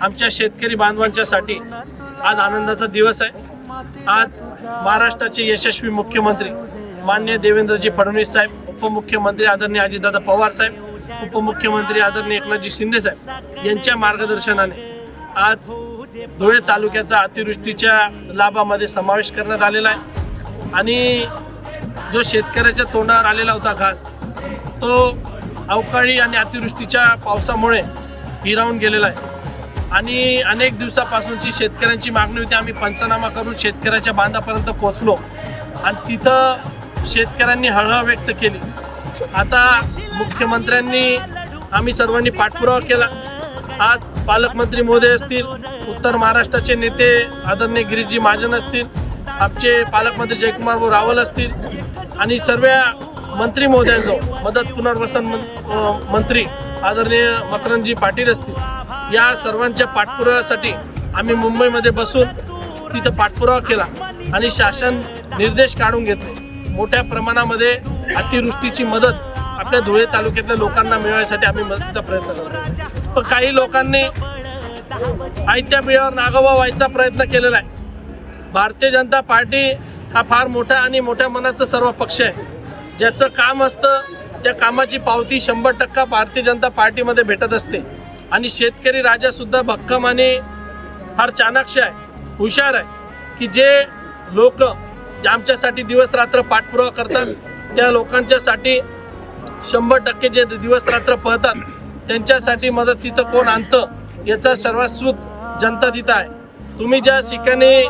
आमच्या शेतकरी बांधवांच्यासाठी आज आनंदाचा दिवस आहे. आज महाराष्ट्राचे यशस्वी मुख्यमंत्री मान्य देवेंद्रजी फडणवीस साहेब उपमुख्यमंत्री आदरणीय अजितदादा पवार साहेब उपमुख्यमंत्री आदरणीय एकनाथजी शिंदे साहेब यांच्या मार्गदर्शनाने आज धुळे तालुक्याचा अतिवृष्टीच्या लाभामध्ये समावेश करण्यात आलेला आहे. आणि जो शेतकऱ्याच्या तोंडावर आलेला होता घास तो अवकाळी आणि अतिवृष्टीच्या पावसामुळे हिरावून गेलेला आहे. आणि अनेक दिवसापासूनची शेतकऱ्यांची मागणी होती. आम्ही पंचनामा करून शेतकऱ्याच्या बांधापर्यंत पोचलो आणि तिथं शेतकऱ्यांनी हळहळ व्यक्त केली. आता मुख्यमंत्र्यांनी आम्ही सर्वांनी पाठपुरावा केला. आज पालकमंत्री मोदय असतील उत्तर महाराष्ट्राचे नेते आदरणीय गिरीजी महाजन असतील आमचे पालकमंत्री जयकुमार भाऊ रावल असतील आणि सर्व मंत्री महोदयांजो मदत पुनर्वसन मंत्री आदरणीय मकरंदजी पाटील असतील. या सर्वांच्या पाठपुराव्यासाठी आम्ही मुंबईमध्ये बसून तिथं पाठपुरावा केला आणि शासन निर्देश काढून घेतले. मोठ्या प्रमाणामध्ये अतिवृष्टीची मदत आपल्या धुळे तालुक्यातल्या लोकांना मिळवण्यासाठी आम्ही मदतीचा प्रयत्न करतो पण काही लोकांनी आयत्या बिळावर नागोबा व्हायचा प्रयत्न केलेला आहे. भारतीय जनता पार्टी हा फार मोठा आणि मोठ्या मनाचा सर्व पक्ष आहे. ज्याचं काम असतं त्या कामाची पावती शंभर टक्का भारतीय जनता पार्टीमध्ये भेटत असते. आणि शेतकरी राजा सुद्धा भक्कम आणि फार चाणाक्ष आहे हुशार आहे की जे लोक आमच्यासाठी दिवस रात्र पाठपुरावा करतात त्या लोकांच्यासाठी शंभर टक्के जे दिवस रात्र पळतात त्यांच्यासाठी मदत तिथं कोण आणतं याचा सर्वस्कृत जनता तिथं आहे. तुम्ही ज्या ठिकाणी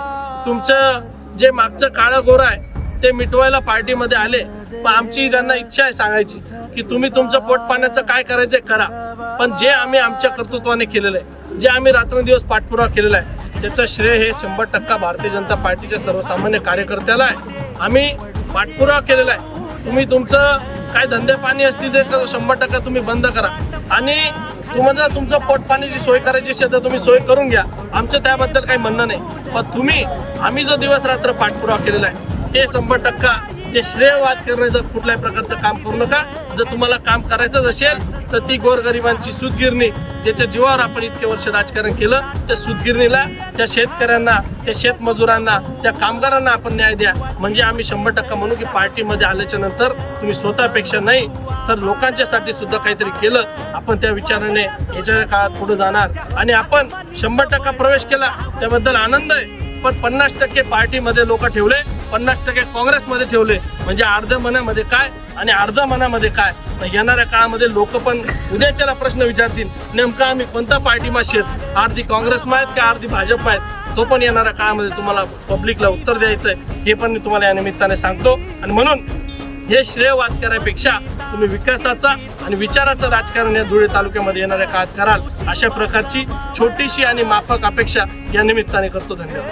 तुमचं जे मागचं काळं गोरं आहे ते मिटवायला पार्टीमध्ये आले पण आमची त्यांना इच्छा आहे सांगायची की तुम्ही तुमचं पोट पाण्याचं काय करायचं करा. पण जे आम्ही आमच्या कर्तृत्वाने केलेलं आहे जे आम्ही रात्रंदिवस पाठपुरावा केलेला आहे त्याचं श्रेय हे शंभर टक्का भारतीय जनता पार्टीच्या सर्वसामान्य कार्यकर्त्याला आहे. आम्ही पाठपुरावा केलेला आहे. तुम्ही तुमचं काय धंदे पाणी असतील ते तर शंभर टक्का तुम्ही बंद करा. आणि तुम्हाला तुमचं पोट पाण्याची सोय करायची असेल तर तुम्ही सोय करून घ्या. आमचं त्याबद्दल काही म्हणणं नाही. पण तुम्ही आम्ही जो दिवस रात्र पाठपुरावा केलेला आहे ते शंभर टक्का ते श्रेयवाद करण्याचं कुठल्याही प्रकारचं काम करू नका. जर तुम्हाला काम करायचंच असेल तर ती गोरगरिबांची सूतगिरणी ज्याच्या जीवावर आपण इतके वर्ष राजकारण केलं त्या सूतगिरणीला त्या शेतकऱ्यांना त्या शेतमजुरांना त्या कामगारांना आपण न्याय द्या. म्हणजे आम्ही शंभर टक्का म्हणू की पार्टीमध्ये आल्याच्यानंतर तुम्ही स्वतःपेक्षा नाही तर लोकांच्यासाठी सुद्धा काहीतरी केलं आपण त्या विचाराने याच्या काळात पुढे जाणार. आणि आपण शंभर टक्का प्रवेश केला त्याबद्दल आनंद आहे. पण पन्नास टक्के पार्टीमध्ये लोक ठेवले पन्नास टक्के काँग्रेसमध्ये ठेवले. म्हणजे अर्ध मनामध्ये काय आणि अर्ध मनामध्ये काय? येणाऱ्या काळामध्ये लोक पण उद्याच्याला प्रश्न विचारतील नेमका आम्ही कोणत्या पार्टीमा शेत अर्धी काँग्रेस आहेत का अर्धी भाजप आहेत? तो पण येणाऱ्या काळामध्ये तुम्हाला पब्लिकला उत्तर द्यायचं आहे हे पण मी तुम्हाला या निमित्ताने सांगतो. आणि म्हणून हे श्रेयवाद करायपेक्षा तुम्ही विकासाचा आणि विचाराचं राजकारण या धुळे तालुक्यामध्ये येणाऱ्या काळात कराल अशा प्रकारची छोटीशी आणि माफक अपेक्षा या निमित्ताने करतो. धन्यवाद.